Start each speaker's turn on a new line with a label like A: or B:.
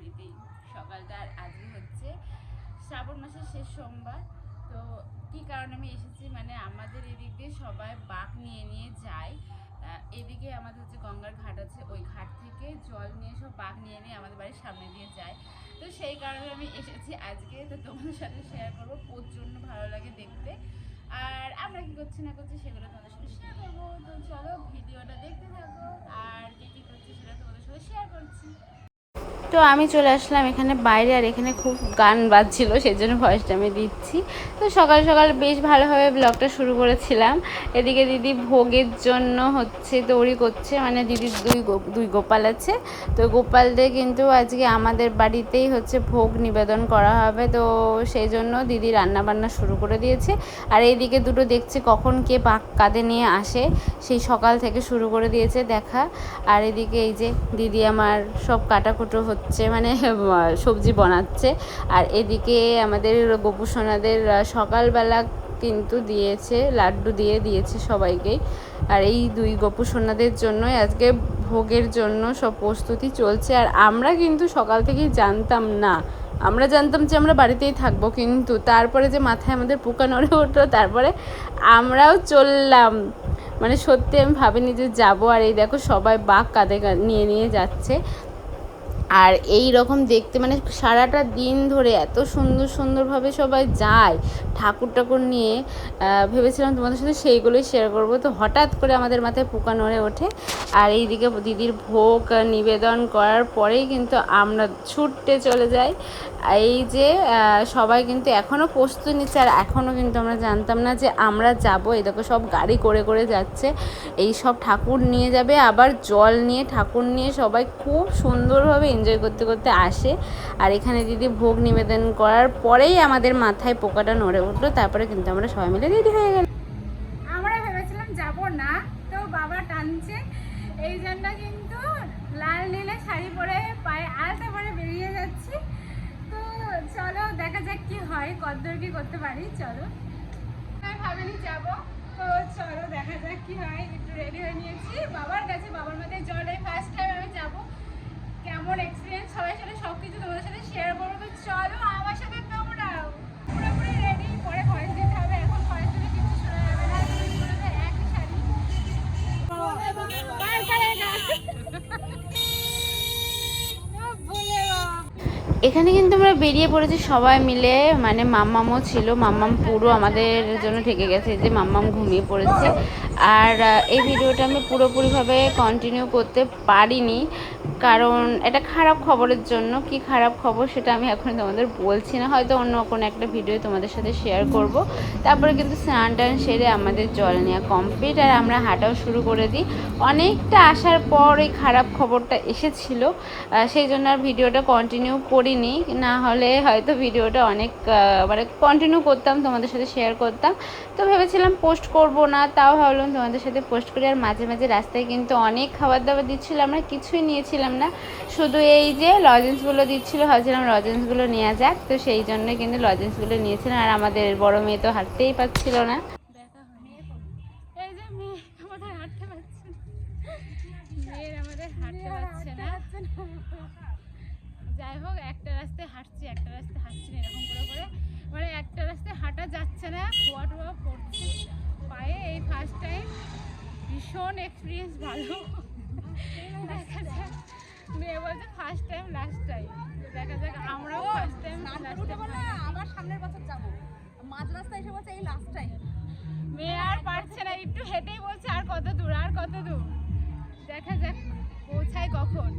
A: বাড়িতেই সকালটা আর আজকে হচ্ছে। শ্রাবণ মাসের শেষ সোমবার। তো কী কারণে আমি এসেছি? মানে আমাদের এদিক দিয়ে সবাই বাঘ নিয়ে নিয়ে যায়। এদিকে আমাদের হচ্ছে গঙ্গার ঘাট আছে। ওই ঘাট থেকে জল নিয়ে সব বাঘ নিয়ে নিয়ে আমাদের বাড়ির সামনে দিয়ে যায়। তো সেই কারণে আমি এসেছি আজকে। তো তোমাদের সাথে শেয়ার করব। প্রচণ্ড ভালো লাগে দেখতে। আর আমরা কি করছি না করছি সেগুলো তোমাদের সাথে শেয়ার করব। তো চলো ভিডিওটা দেখতে থাকো। আর কে কী করছি সেটা তোমাদের সাথে শেয়ার করছি। তো আমি চলে আসলাম এখানে বাইরে আর এখানে খুব গান বাজছিল সেই জন্য ভয়েসটা আমি দিচ্ছি। তো সকাল সকাল বেশ ভালোভাবে ব্লগটা শুরু করেছিলাম। এদিকে দিদি ভোগের জন্য হচ্ছে তৈরি করছে মানে দিদির দুই দুই গোপাল আছে। তো গোপালদের কিন্তু আজকে আমাদের বাড়িতেই হচ্ছে ভোগ নিবেদন করা হবে, তো সেই জন্য দিদি রান্না বান্না শুরু করে দিয়েছে। আর এইদিকে দুটো দেখছে কখন কে পাক কাঁধে নিয়ে আসে, সেই সকাল থেকে শুরু করে দিয়েছে দেখা। আর এদিকে এই যে দিদি আমার সব কাটাকুটো হচ্ছে মানে সবজি বানাচ্ছে। আর এদিকে আমাদের গোপু সোনাদের সকালবেলা কিন্তু দিয়েছে, লাড্ডু দিয়ে দিয়েছে সবাইকেই আর এই দুই গোপু সোনাদের জন্যই আজকে ভোগের জন্য সব প্রস্তুতি চলছে। আর আমরা কিন্তু সকাল থেকেই জানতাম না। আমরা জানতাম যে আমরা বাড়িতেই থাকব, কিন্তু তারপরে যে মাথায় আমাদের পোকা নড়ে উঠল, তারপরে আমরাও চললাম। মানে সত্যি আমি ভাবিনি যে যাব। আর এই দেখো সবাই বাঘ কাঁধে নিয়ে নিয়ে যাচ্ছে। আর এই রকম দেখতে মানে সারাটা দিন ধরে এত সুন্দর সুন্দরভাবে সবাই যায় ঠাকুর ঠাকুর নিয়ে ভেবেছিলাম তোমাদের সাথে সেইগুলোই শেয়ার করব। তো হঠাৎ করে আমাদের মাথায় পোকা নড়ে ওঠে। আর এইদিকে দিদির ভোগ নিবেদন করার পরেই কিন্তু আমরা ছুটতে চলে যাই। এই যে সবাই কিন্তু এখনও প্রস্তুতি নিচ্ছে আর এখনও কিন্তু আমরা জানতাম না যে আমরা যাব। এই দেখো সব গাড়ি করে করে যাচ্ছে। এই সব ঠাকুর নিয়ে যাবে। আবার জল নিয়ে, ঠাকুর নিয়ে সবাই খুব সুন্দরভাবে এনজয় করতে করতে আসে। আর এখানে দিদি ভোগ নিবেদন করার পরেই আমাদের মাথায় পোকাটা নড়ে উঠল। তারপরে কিন্তু আমরা সবাই মিলে রেডি হয়ে গেলাম।
B: আমরা ভেবেছিলাম যাব না, তো বাবা টানছে। এই জন্য কিন্তু লাল নীলে শাড়ি পরে পায়ে আলতা পরে বেরিয়ে যাচ্ছি। তো চলো দেখা যাক কি হয়, কদ্দর কি করতে পারি, চলো। ভাবিনি যাব, তো চলো দেখা যাক কি হয়, একটু রেডি হয়ে নিয়েছি। বাবার কাছে, বাবার মাথায় জলে ফার্স্ট টাইম আমি যাব। কেমন এক্সপিরিয়েন্স সবার সাথে সব কিছু তোমাদের সাথে শেয়ার করব। তো চলো আমার সাথে এখানে
A: কিন্তু আমরা বেরিয়ে পড়েছি সবাই মিলে মানে মাম্মামও ছিল মাম্মাম পুরো আমাদের জন্য থেকে গেছে যে মাম্মাম ঘুমিয়ে পড়েছে। আর এই ভিডিওটা আমি পুরোপুরিভাবে কন্টিনিউ করতে পারিনি। কারণ এটা খারাপ খবরের জন্য। কি খারাপ খবর সেটা আমি এখন তোমাদের বলছি না। হয়তো অন্য কোনো একটা ভিডিও তোমাদের সাথে শেয়ার করব। তারপরে কিন্তু স্নান টান সেরে আমাদের জল নেওয়া কমপ্লিট আর আমরা হাঁটাও শুরু করে দিই। অনেকটা আসার পর এই খারাপ খবরটা এসেছিল। সেই জন্য আর ভিডিওটা কন্টিনিউ করিনি। না হলে হয়তো ভিডিওটা অনেক মানে কন্টিনিউ করতাম, তোমাদের সাথে শেয়ার করতাম। তো ভেবেছিলাম পোস্ট করব না, তাও ভাবলাম তোমাদের সাথে পোস্ট করি। আর মাঝে মাঝে রাস্তায় কিন্তু অনেক খাবার দাবার দিচ্ছিল। আমরা কিছুই নিয়েছিলাম না। শুধু এই যে লজেন্সগুলো দিচ্ছিল ভাবছিলাম লজেন্সগুলো নেওয়া যাক। তো সেই জন্য কিন্তু লজেন্সগুলো নিয়েছিলাম। আর আমাদের বড় মেয়ে তো হাঁটতেই পারছিল না।
B: এই যে মেয়ে আমাদের হাঁটতে পারছে না। মেয়ের আমাদের হাঁটতে না। যাই হোক একটা রাস্তায় হাঁটছি একটা রাস্তায় হাঁটছি না এরকম করে করে। মানে একটা রাস্তায় হাঁটা যাচ্ছে না খোয়া টোয়া পড়ছে। পায়ে এই ফার্স্ট টাইম ভীষণ এক্সপিরিয়েন্স ভালো। দেখা যাক। লাস্ট টাইম দেখা যাক আমরাও ফার্স্ট টাইম লাস্ট টাইম
C: আবার সামনের বছর যাব। মাঝ রাস্তায় এসে বলছে এই লাস্ট টাইম
B: মেয়ে আর পারছে না একটু হেঁটেই বলছে আর কত দূর আর কত দূর। দেখা যাক পৌঁছায় কখন।